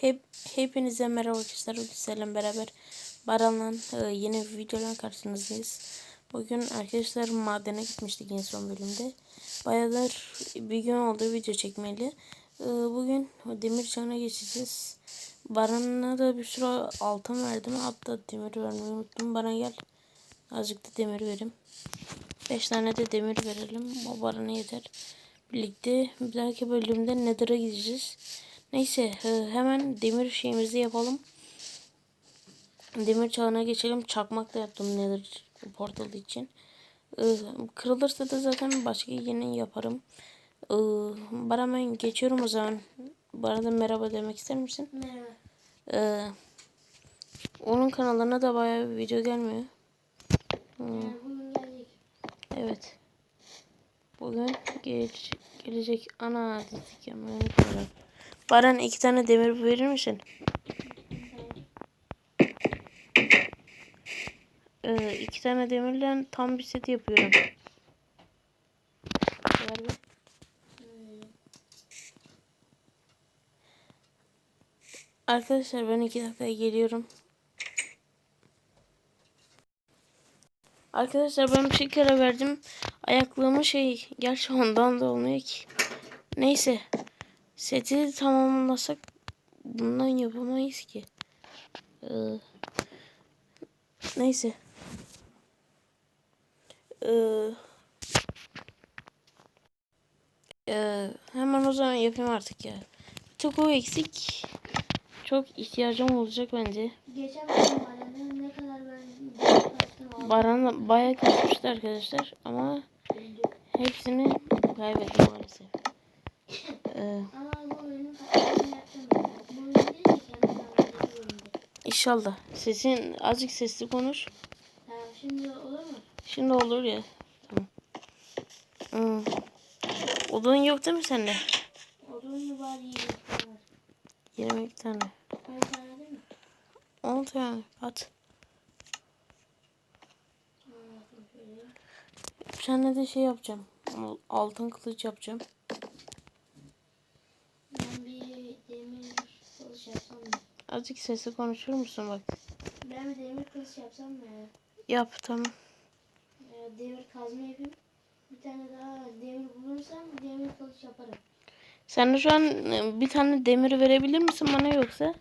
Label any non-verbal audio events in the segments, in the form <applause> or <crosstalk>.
Hep hepinize merhaba arkadaşlar. Bugün beraber Baran'la e, yeni bir videodan karşınızdayız. Bugün arkadaşlar madene gitmiştik en son bölümde. Bayağıdır bir gün oldu video çekmeli. E, bugün demir çağına geçeceğiz. Baran'a da bir sürü altın verdim. Hatta demir vermeyi unuttum. Baran gel. Azıcık da demir verim. 5 tane de demir verelim. O Baran'a yeter. Birlikte bir dahaki bölümde Nether'a gideceğiz. Neyse e, hemen demir şeyimizi yapalım. Demir çağına geçelim. Çakmak da yaptım Nether portalı için. E, Kırılırsa da zaten başka yeni yaparım. E, Bana ben geçiyorum o zaman. Bana da merhaba demek ister misin? Merhaba. Onun kanalına da bayağı bir video gelmiyor. Geldik. Evet. Bugün geç, gelecek ana dedik ya. Baran iki tane demir verir misin? Ee, iki tane demirle tam bir set yapıyorum. Ver bir. Arkadaşlar ben iki dakikaya geliyorum. Arkadaşlar ben bir kere verdim. Ayaklığımı şey gerçi ondan da olmuyor ki. Neyse. Seti tamamlasak bundan yapamayız ki. Ee, neyse. Ee, ee, hemen o zaman yapayım artık ya. Çok o eksik. Çok ihtiyacım olacak bence. Geçen bana ne kadar ben. Baran bayağı kasmıştı arkadaşlar ama hepsini kaybettim maalesef. <laughs> Ee, inşallah. Sesin azıcık sesli konuş. Şimdi olur mu? Şimdi olur ya. Tamam. Hmm. Odun yok değil mi sende? Odun var yiyecek var. 22 tane. 10 tane değil mi? 10 tane at. Sen de şey yapacağım. Al- Altın kılıç yapacağım. Ben bir demir kılıç yapsam mı? Azıcık sesli konuşur musun bak. Ben bir demir kılıç yapsam mı? ya? Yap tamam. Demir kazma yapayım. Bir tane daha demir bulursam demir kılıç yaparım. Sen de şu an e, bir tane demir verebilir misin bana yoksa?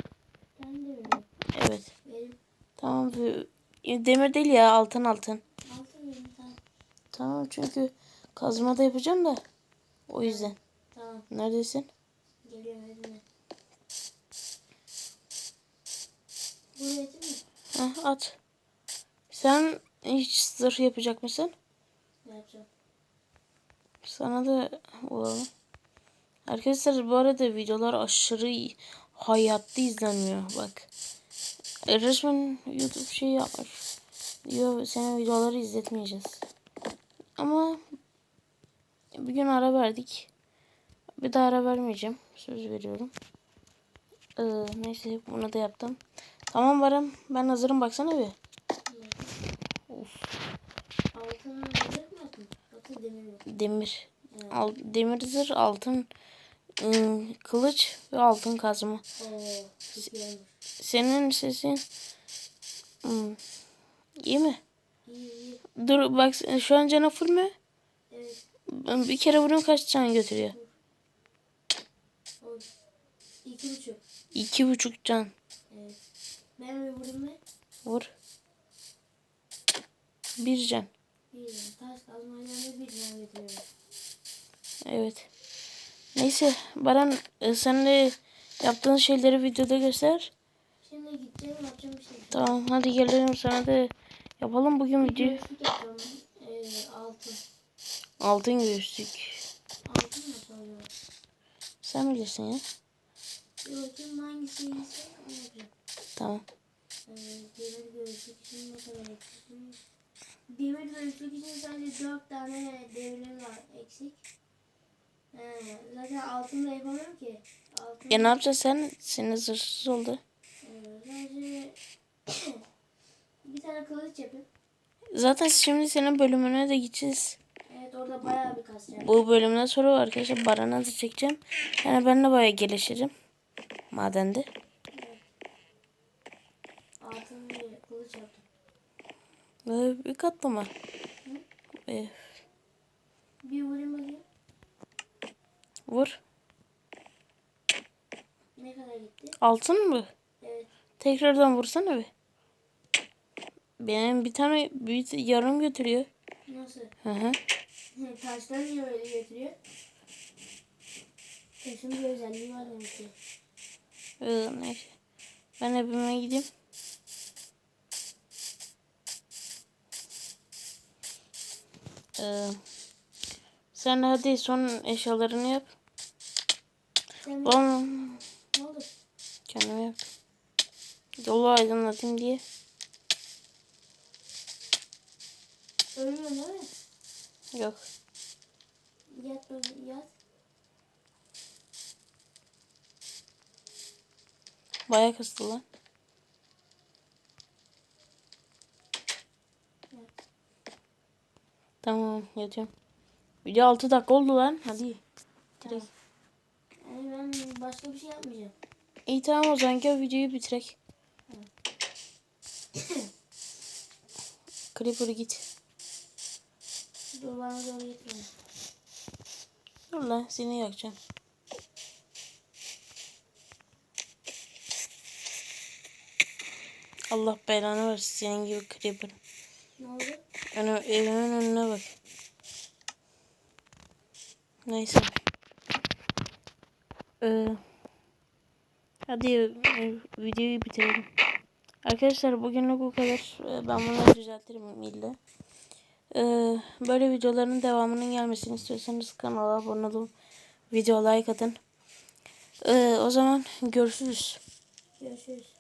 Ben de veririm. Evet. Verim. Tamam. e, Demir değil ya altın altın. Altın verim tamam. Tamam çünkü kazma da yapacağım da. O yüzden. Tamam. Neredesin? Geliyorum evine. Heh, at. Sen hiç zırh yapacak mısın? Ne yapacağım? Sana da olalım. Arkadaşlar bu arada videolar aşırı hayatta izlenmiyor bak. E, resmen YouTube şey yapmış. Diyor senin videoları izletmeyeceğiz. Ama bir gün ara verdik. Bir daha ara vermeyeceğim. Söz veriyorum. Ee, neyse bunu da yaptım. Tamam varım. Ben hazırım baksana bir. Of, Altın demir mi? demir. Evet. Al, demir zırh, altın ım, kılıç ve altın kazma. Oo. Senin sesin ım, iyi mi? İyi iyi. Dur bak şu an canı full mü? Evet. Bir kere vurun kaç can götürüyor? İki buçuk. İki buçuk can. Evet. Ben bir vurayım mı? Vur. Bir can. Bir taş kazmayla bir can getiriyorum. Evet. Neyse Baran e, sen de yaptığın şeyleri videoda göster. Şimdi gideceğim yapacağım bir şey. Tamam hadi gelelim sana da yapalım bugün video. Ee, altın. Altın göğüslük. Altın mı? Sen bilirsin ya. Bakayım hangisi iyiyse onu yapacağım. Tamam. Ee, demir göğüslük için ne kadar eksik? Demir göğüslük için sadece 4 tane demirim var eksik. Ee, zaten altın da yapamıyorum ki. Altın, Ya ne yapacaksın sen? Senin zırhsız oldu. Ee, sadece <coughs> bir tane kılıç yapayım. Zaten şimdi senin bölümüne de gideceğiz. Evet orada bayağı bir kasacağım. Bu bölümden sonra arkadaşlar Baran'a da çekeceğim. Yani ben de bayağı gelişirim. Madende. Altın bir kılıç yaptım. Ee, bir katlama. Ee, Bir vurayım bakayım. vur. Ne kadar gitti? Altın mı? Evet. Tekrardan vursana bir. Benim bir tane bir yarım götürüyor. Nasıl? Hı hı. Taşlar niye böyle getiriyor? Taşın bir özelliği var demek ki. Ee, neyse. Ben evime gideyim. Ee, sen hadi son eşyalarını yap. Sen Oğlum ne oldu? kendime yap. Yolu aydınlatayım diye. Ölmüyorsun değil mi? Yok. Yat yat. Baya kıstı lan. Tamam yatıyorum. Video 6 dakika oldu lan. Hadi. Direkt. Yani ben başka bir şey yapmayacağım. İyi tamam o zaman gel videoyu bitirek. Creeper git. Dur bana doğru onu. Dur lan seni yakacağım. Allah belanı versin senin gibi Creeper. Ne oldu? Önü, evimin önüne bak. Neyse. Ee, hadi e, videoyu bitirelim. Arkadaşlar bugünlük bu kadar. Ee, ben bunları düzeltirim illa. Ee, böyle videoların devamının gelmesini istiyorsanız kanala abone olun. Video like atın. Ee, o zaman görüşürüz. Görüşürüz.